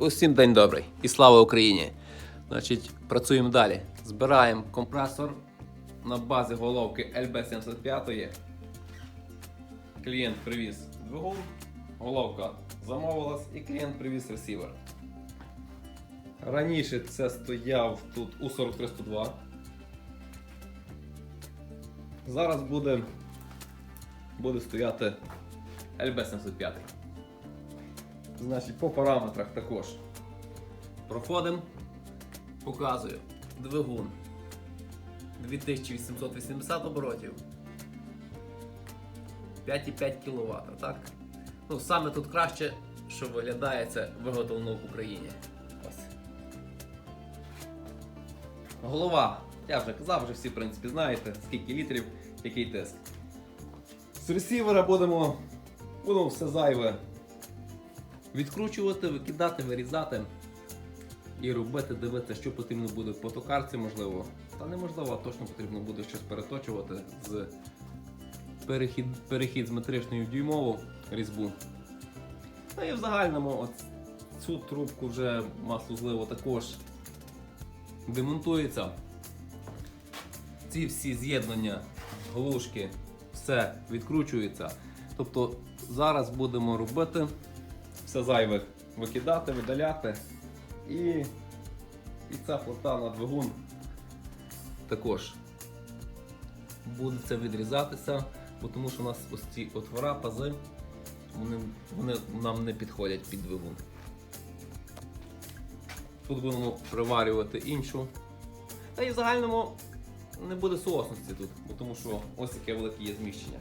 Усім день добрий і слава Україні! Значить, працюємо далі. Збираємо компресор на базі головки LB75. Клієнт привіз двигун, головка замовилась і клієнт привіз ресівер. Раніше це стояв тут у 4302. Зараз буде, буде стояти LB75. Значить, по параметрах також. Проходимо. Показую. Двигун. 2880 оборотів. 5,5 кВт, так? Ну, саме тут краще, що виглядає це виготовлено в Україні. Ось. Голова. Я вже казав, вже всі в принципі знаєте, скільки літрів, який тиск. З ресівера будемо, будемо все зайве відкручувати, викидати, вирізати і робити, дивитися, що потрібно буде по токарці, можливо. Та неможливо, а точно потрібно буде щось переточувати з перехід, перехід з метричної в дюймову різьбу. Ну і в загальному цю трубку вже маслозливо також демонтується. Ці всі з'єднання, глушки, все відкручується. Тобто зараз будемо робити все зайве викидати, видаляти. І, і ця плита на двигун також буде це відрізатися, тому що у нас ось ці отвора, пази, вони, вони нам не підходять під двигун. Тут будемо приварювати іншу. Та і в загальному не буде соосності тут, тому що ось яке велике є зміщення.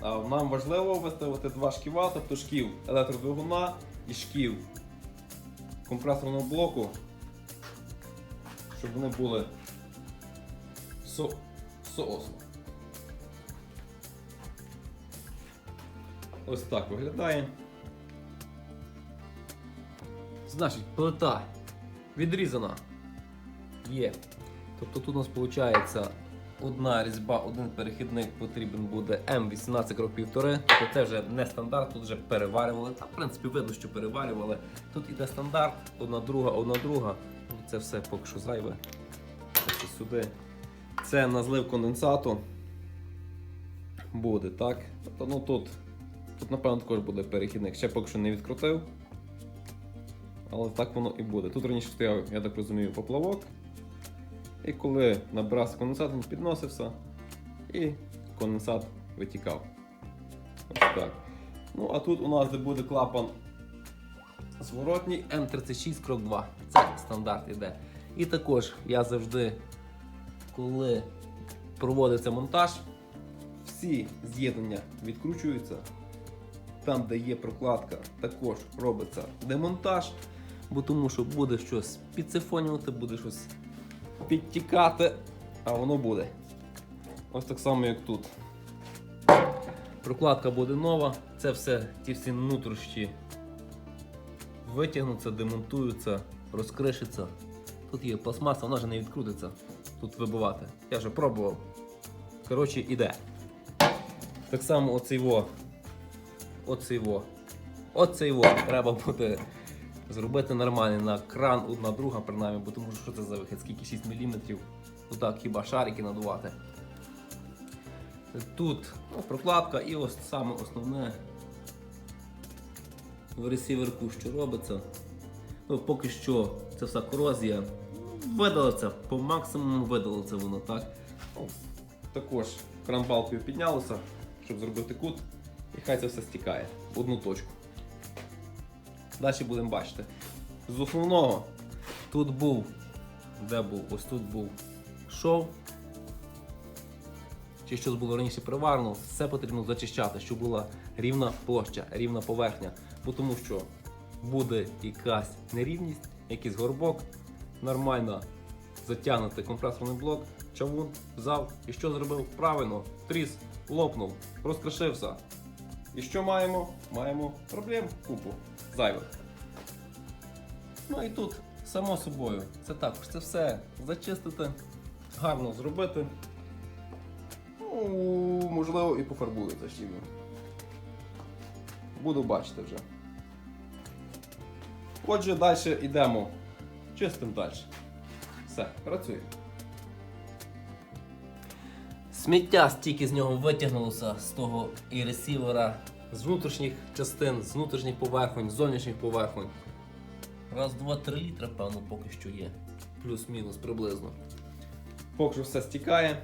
Нам важливо виставити два шківа, тобто шків електродвигуна і шків компресорного блоку, щоб вони були со... соосно. Ось так виглядає. Значить, плита відрізана. Є. Тобто тут у нас виходить одна різьба, один перехідник потрібен буде М18 крок півтори. Тобто це вже не стандарт, тут вже переварювали. Та, в принципі, видно, що переварювали. Тут іде стандарт, одна друга, одна друга. Ну, Це все поки що зайве. Це сюди. Це на злив конденсату. Буде, так? Тобто, ну тут, тут, напевно, також буде перехідник. Ще поки що не відкрутив. Але так воно і буде. Тут раніше стояв, я так розумію, поплавок. І коли набирався конденсат, він підносився і конденсат витікав. Ось так. Ну, а тут у нас де буде клапан зворотній М36 крок 2. Це стандарт іде. І також я завжди, коли проводиться монтаж, всі з'єднання відкручуються. Там, де є прокладка, також робиться демонтаж, бо тому що буде щось підсифонювати, буде щось підтікати, а воно буде. Ось так само, як тут. Прокладка буде нова, це все, ті всі нутрощі витягнуться, демонтуються, розкришиться. Тут є пластмаса, вона вже не відкрутиться. Тут вибивати. Я вже пробував. Коротше, іде. Так само оцей во. Оцей во. Оцей во. Треба буде зробити нормальний на кран одна друга, принаймні, бо тому що це за вихід, скільки 6 мм. Отак хіба шарики надувати. Тут ну, прокладка і ось саме основне в ресіверку, що робиться. Ну, Поки що це вся корозія. Видалиться, по максимуму видалиться воно, так? Ну, також кранбалкою піднялося, щоб зробити кут, і хай це все стікає в одну точку. Далі будемо бачити. З основного тут був, де був? Ось тут був шов. Чи щось було раніше приварено, все потрібно зачищати, щоб була рівна площа, рівна поверхня. Бо тому що буде якась нерівність, якийсь горбок, нормально затягнути компресорний блок, чавун, взяв і що зробив? Правильно, тріс, лопнув, розкришився. І що маємо? Маємо проблем купу зайвих. Ну і тут, само собою, це також це все зачистити, гарно зробити. Ну, можливо, і пофарбується ще. Буду бачити вже. Отже, далі йдемо. Чистим далі. Все, працює. Сміття стільки з нього витягнулося з того і ресівера, з внутрішніх частин, з внутрішніх поверхонь, з зовнішніх поверхонь. Раз, два, три літра, певно, поки що є. Плюс-мінус приблизно. Поки що все стікає.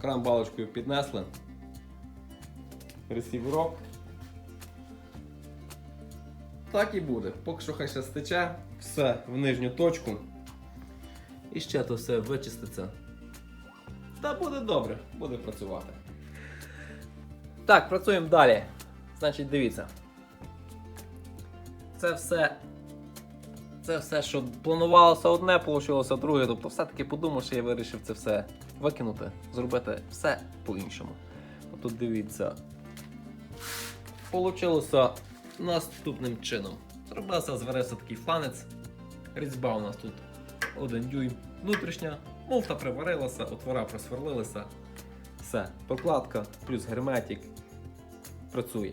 Кран балочкою піднесли. Ресіверок. Так і буде. Поки що хай ще стече. Все в нижню точку. І ще то все вичиститься. Та буде добре, буде працювати. Так, працюємо далі. Значить, дивіться. Це все. Це все, що планувалося одне, вийшло друге. Тобто, все-таки подумав, що я вирішив це все викинути, зробити все по-іншому. Тут дивіться. Получилося наступним чином. Зробився, зварився такий фланець. Різьба у нас тут один дюйм внутрішня, муфта приварилася, отвора просверлилися. Все, прокладка плюс герметик працює,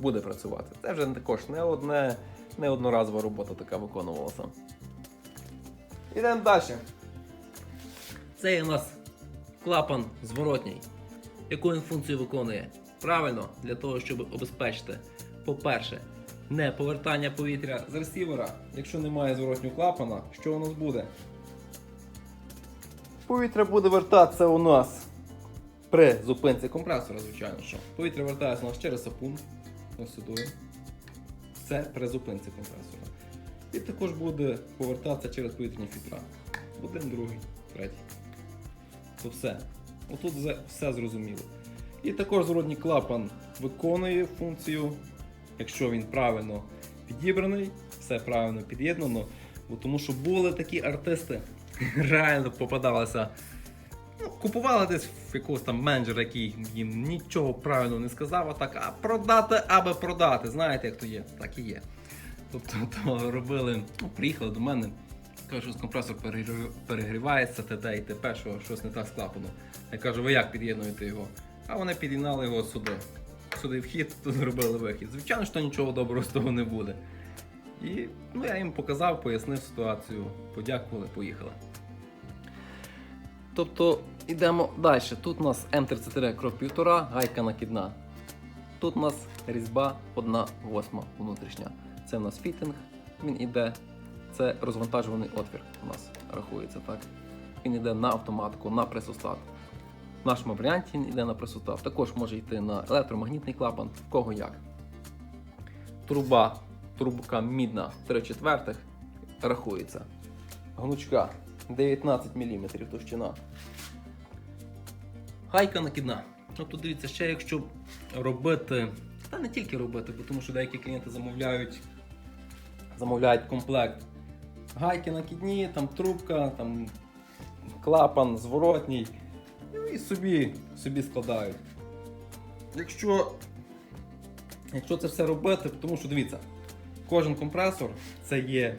буде працювати. Це вже також не одне, не одноразова робота така виконувалася. Ідемо далі. Це у нас клапан зворотній. Яку він функцію виконує? Правильно, для того, щоб обезпечити, по-перше, не повертання повітря З ресівера, якщо немає зворотнього клапана, що у нас буде? Повітря буде вертатися у нас при зупинці компресора, звичайно. що. Повітря вертається у нас через сапун. Ось сюди. Це при зупинці компресора. І також буде повертатися через повітряні фільтра. Один, другий, третій. То все. Отут все- зрозуміло. І також зворотній клапан виконує функцію, якщо він правильно підібраний, все правильно під'єднано. Тому що були такі артисти, реально попадалися. Ну, купували десь в якогось там менеджера, який їм нічого правильно не сказав, а так, а продати, аби продати. Знаєте, як то є? Так і є. Тобто то робили, ну, приїхали до мене, кажуть, що компресор перегрівається, т.д. і т.п., що щось не так з клапаном. Я кажу, ви як під'єднуєте його? А вони під'єднали його сюди. Сюди вхід, тут зробили вихід. Звичайно, що нічого доброго з того не буде. І ну, я їм показав, пояснив ситуацію, подякували, поїхали. Тобто йдемо далі. Тут у нас М33 крок 1,5, гайка накидна. Тут у нас різьба 1 восьма внутрішня. Це у нас фітинг, він іде. Це розвантажуваний отвір у нас рахується, так? Він йде на автоматику, на пресостат. В нашому варіанті він йде на пресостат. Також може йти на електромагнітний клапан, в кого як. Труба, трубка мідна 3 четвертих рахується. Гнучка 19 мм товщина. Гайка накидна. Тобто дивіться, ще якщо робити, та не тільки робити, бо тому що деякі клієнти замовляють, замовляють комплект. Гайки накидні, там трубка, там клапан зворотній. Ну і собі, собі складають. Якщо, якщо це все робити, тому що дивіться, кожен компресор це є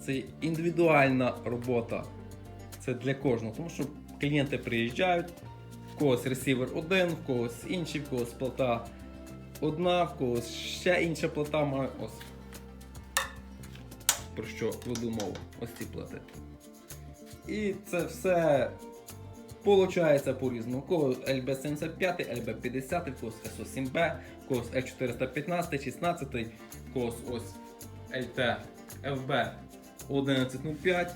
це індивідуальна робота. Це для кожного. Тому що клієнти приїжджають, в когось ресівер один, в когось інший, в когось плата одна, в когось ще інша плата має. Ось. Про що веду мову. Ось ці плати. І це все Получається по-різному. У когось LB75, LB50, в когось SO7B, в когось L415, 16, когось ось LT FB 1105.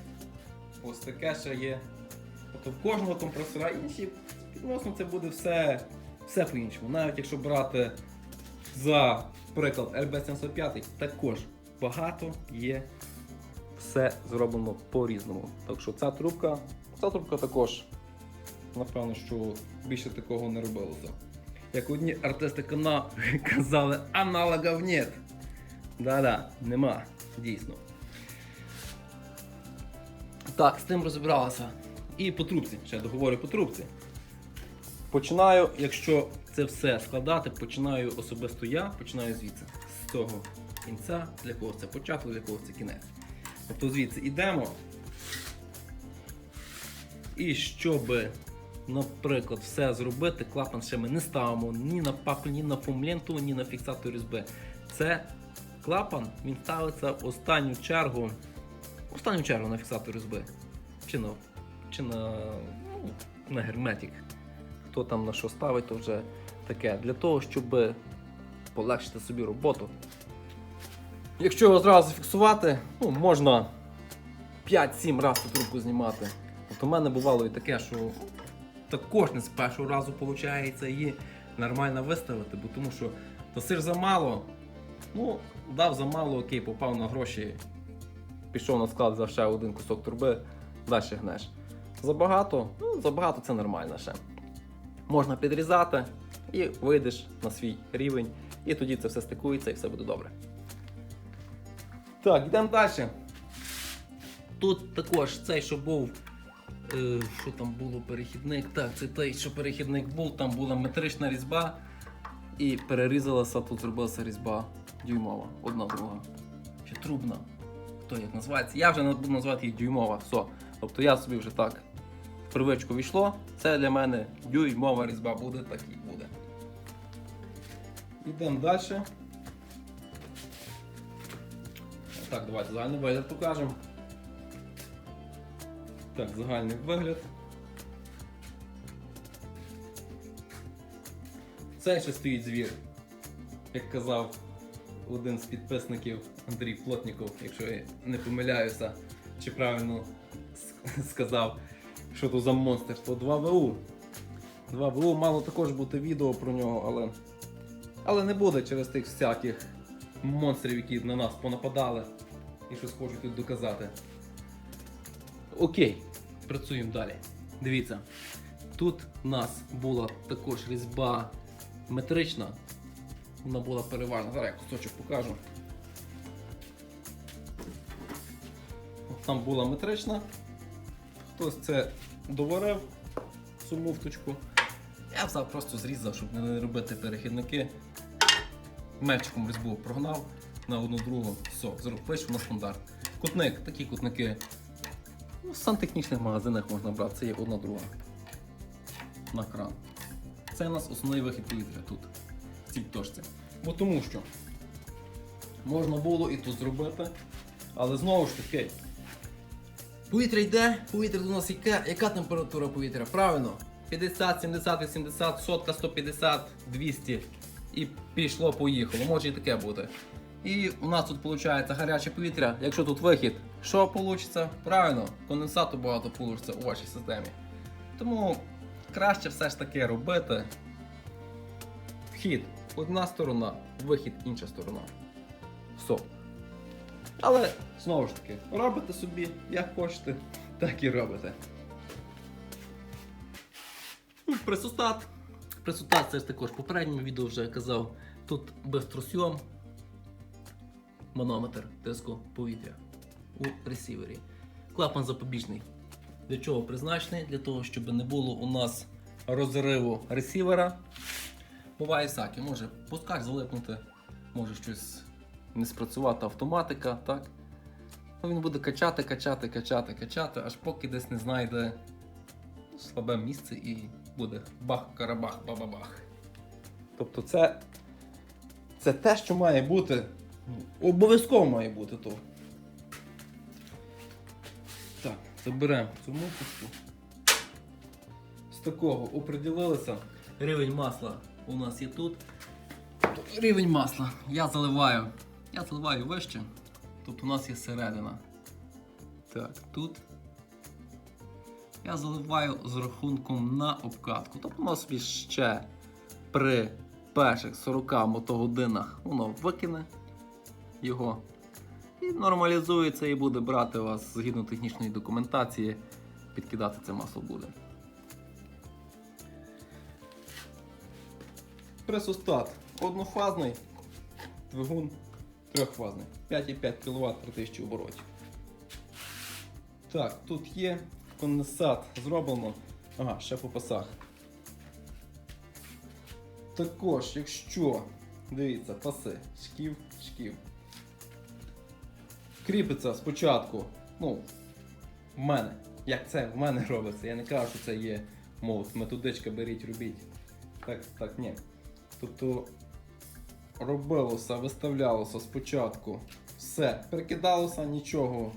Ось таке ще є. Тобто в кожного компресора інші. Відносно це буде все, все по-іншому. Навіть якщо брати за приклад LB75, також багато є. Все зроблено по-різному. Так що ця трубка, ця трубка також напевно, що більше такого не робилося. Як одні артисти кана казали, аналогів нет. Да-да, нема, дійсно. Так, з тим розібралися. І по трубці, ще договорю по трубці. Починаю, якщо це все складати, починаю особисто я, починаю звідси. З того кінця, для кого це початок, для кого це кінець. Тобто звідси йдемо. І щоб, наприклад, все зробити, клапан ще ми не ставимо ні на паклю, ні на фомленту, ні на фіксатор різьби. Це клапан він ставиться в останню чергу. Останню чергу на фіксатор різьби. Чи на, чи на, ну, на герметик. Хто там на що ставить, то вже таке. Для того, щоб полегшити собі роботу. Якщо його зразу фіксувати, ну, можна 5-7 разів трубку знімати. От у мене бувало і таке, що також не з першого разу виходить її нормально виставити, бо тому що досиш замало, ну, дав замало, окей, попав на гроші, пішов на склад за ще один кусок труби, далі гнеш. Забагато, ну, забагато це нормально ще. Можна підрізати і вийдеш на свій рівень, і тоді це все стикується і все буде добре. Так, йдемо далі. Тут також цей, що був. Е, що там було перехідник? Так, це той, що перехідник був, там була метрична різьба. І перерізалася, тут зробилася різьба дюймова, одна друга. Чи трубна. Хто як називається? Я вже буду називати її дюймова. Все. Тобто я собі вже так в привичку війшло. Це для мене дюймова різьба буде, так і буде. Йдемо далі. Так, давайте загальний вигляд покажемо. Так, загальний вигляд. Це ще стоїть звір. Як казав один з підписників Андрій Плотніков, якщо я не помиляюся, чи правильно сказав, що то за монстр, то 2ВУ. 2ВУ мало також бути відео про нього, але. Але не буде через тих всяких монстрів, які на нас понападали і щось хочуть тут доказати. Окей, працюємо далі. Дивіться, тут у нас була також різьба метрична. Вона була переважна. Зараз я кусочок покажу. Там була метрична. Хтось це доварив, цю муфточку. Я взяв просто зрізав, щоб не робити перехідники. Мечиком різьбу прогнав на одну другу. Все, вийшов на стандарт. Кутник, такі кутники. Ну, в сантехнічних магазинах можна брати, це є одна друга. На кран. Це у нас основний вихід повітря тут, цій. Бо тому що можна було і тут зробити, але знову ж таки. Повітря йде, повітря до нас яка, яка температура повітря? Правильно. 50, 70, 80, сотка, 150, 200. І пішло, поїхало. Може і таке бути. І у нас тут виходить гаряче повітря. Якщо тут вихід, що вийде? Правильно, конденсату багато вийде у вашій системі. Тому краще все ж таки робити. Вхід одна сторона, вихід інша сторона. Все. Але знову ж таки, робите собі як хочете, так і робите. Ну, Пресустат. Пресустат це ж також в попередньому відео вже казав. Тут безтросйом манометр тиску повітря у ресівері. Клапан запобіжний. Для чого призначений? Для того, щоб не було у нас розриву ресівера. Буває всяке, може пускач залипнути, може щось не спрацювати автоматика, так? Ну, він буде качати, качати, качати, качати, аж поки десь не знайде слабе місце і буде бах-карабах, бабабах. Тобто це, це те, що має бути. Обов'язково має бути то. Так, заберемо цю муфочку. З такого оприділилися. Рівень масла у нас є тут. Рівень масла. Я заливаю. Я заливаю вище. Тут у нас є середина. Так, тут. Я заливаю з рахунком на обкатку. Тобто у нас ще при перших 40 мотогодинах воно викине його. І нормалізується і буде брати вас згідно технічної документації, підкидати це масло буде. Пресостат однофазний, двигун трьохфазний. 5,5 кВт при 1000 оборотів. Так, тут є конденсат зроблено. Ага, ще по пасах. Також, якщо, дивіться, паси, шків, шків. Кріпиться спочатку, ну, в мене. Як це в мене робиться? Я не кажу, що це є, мов, методичка беріть, робіть. Так, так, ні. Тобто робилося, виставлялося спочатку. Все, перекидалося, нічого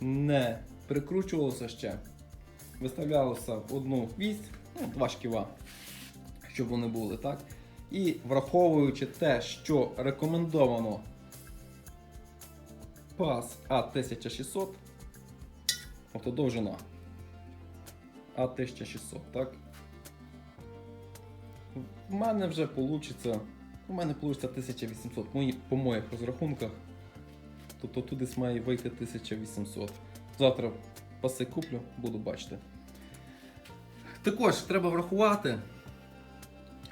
не прикручувалося ще. Виставлялося в одну вість, ну, два шківа, щоб вони були, так? І враховуючи те, що рекомендовано пас А1600, тобто довжина А1600, так? В мене вже вийде, у мене вийде 1800 мої, по моїх розрахунках. Тобто тут десь має вийти 1800. Завтра паси куплю, буду бачити. Також треба врахувати,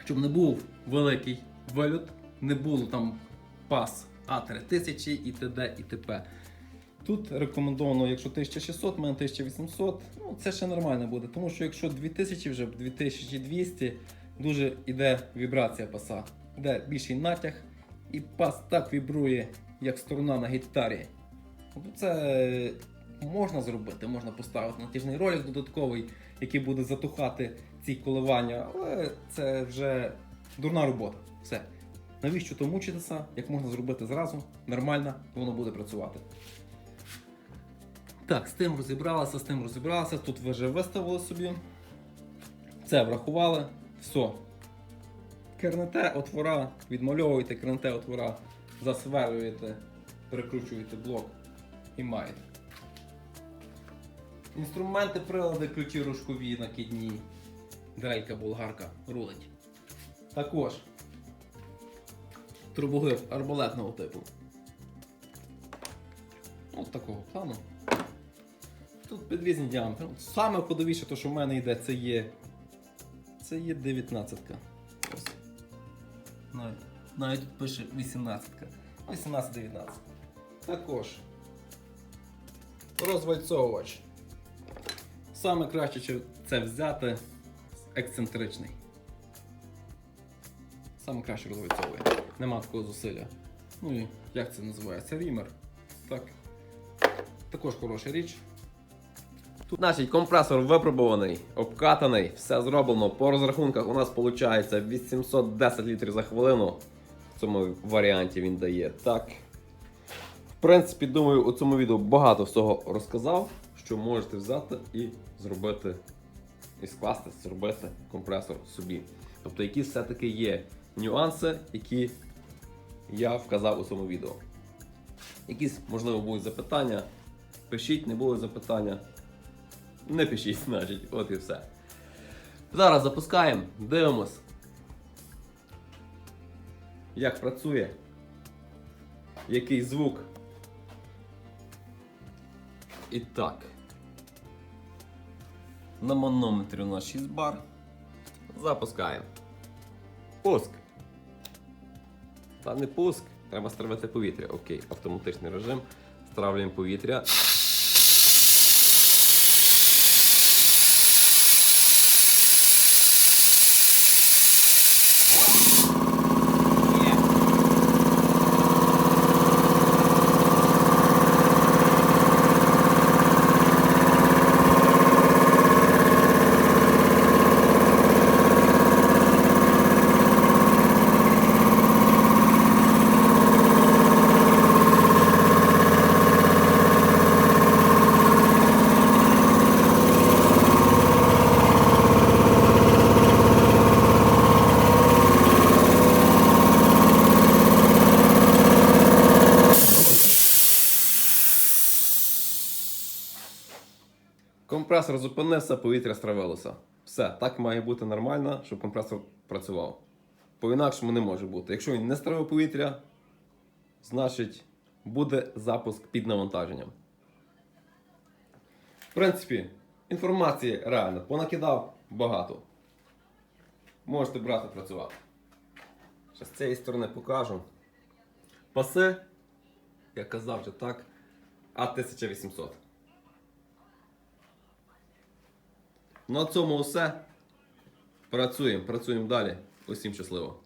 щоб не був великий вильот, не було там пас А3000 і т.д. і т.п. Тут рекомендовано, якщо 1600, в мене 1800, ну це ще нормально буде, тому що якщо 2000 вже 2200, дуже йде вібрація паса, йде більший натяг, і пас так вібрує, як струна на гітарі. Тобто Це можна зробити, можна поставити натяжний ролик додатковий, який буде затухати ці коливання, але це вже дурна робота. Все. Навіщо то мучитися, як можна зробити зразу, нормально, воно буде працювати. Так, з тим розібралися, з тим розібралися. Тут ви вже виставили собі. Це врахували. Все. Кернете отвора, відмальовуєте кернете отвора, засверлюєте, перекручуєте блок і маєте. Інструменти, прилади, ключі рушкові, накидні. Дрелька, болгарка, рулить. Також трубоглиб арбалетного типу. От такого плану. Тут підвізні діаметри. Саме ходовіше, то, що в мене йде, це є. Це є 19-ка. Навіть, навіть тут пише 18-ка. 18-19. Також розвальцовувач. Саме краще це взяти ексцентричний. Саме краще розвальцовує. Нема такого зусилля. Ну і як це називається? Рімер. Так. Також хороша річ. Тут значить компресор випробуваний, обкатаний, все зроблено. По розрахунках у нас виходить 810 літрів за хвилину. В цьому варіанті він дає. Так. В принципі, думаю, у цьому відео багато всього розказав, що можете взяти і зробити, і скласти, зробити компресор собі. Тобто, які все-таки є нюанси, які я вказав у цьому відео. Якісь, можливо, будуть запитання. Пишіть, не було запитання. Не пишіть, значить, от і все. Зараз запускаємо, дивимось. Як працює. Який звук. І так. На манометрі у нас 6 бар. Запускаємо. Пуск. Та не пуск. Треба стравити повітря. Окей, автоматичний режим. Стравлюємо повітря. Компресор зупинився, повітря стравилося. Все, так має бути нормально, щоб компресор працював. По-інакшому не може бути. Якщо він не стравив повітря, значить буде запуск під навантаженням. В принципі, інформації реально понакидав багато. Можете брати працювати. Ще з цієї сторони покажу. Паси, як казав вже так, А1800. На цьому все. Працюємо, працюємо далі. Усім щасливо.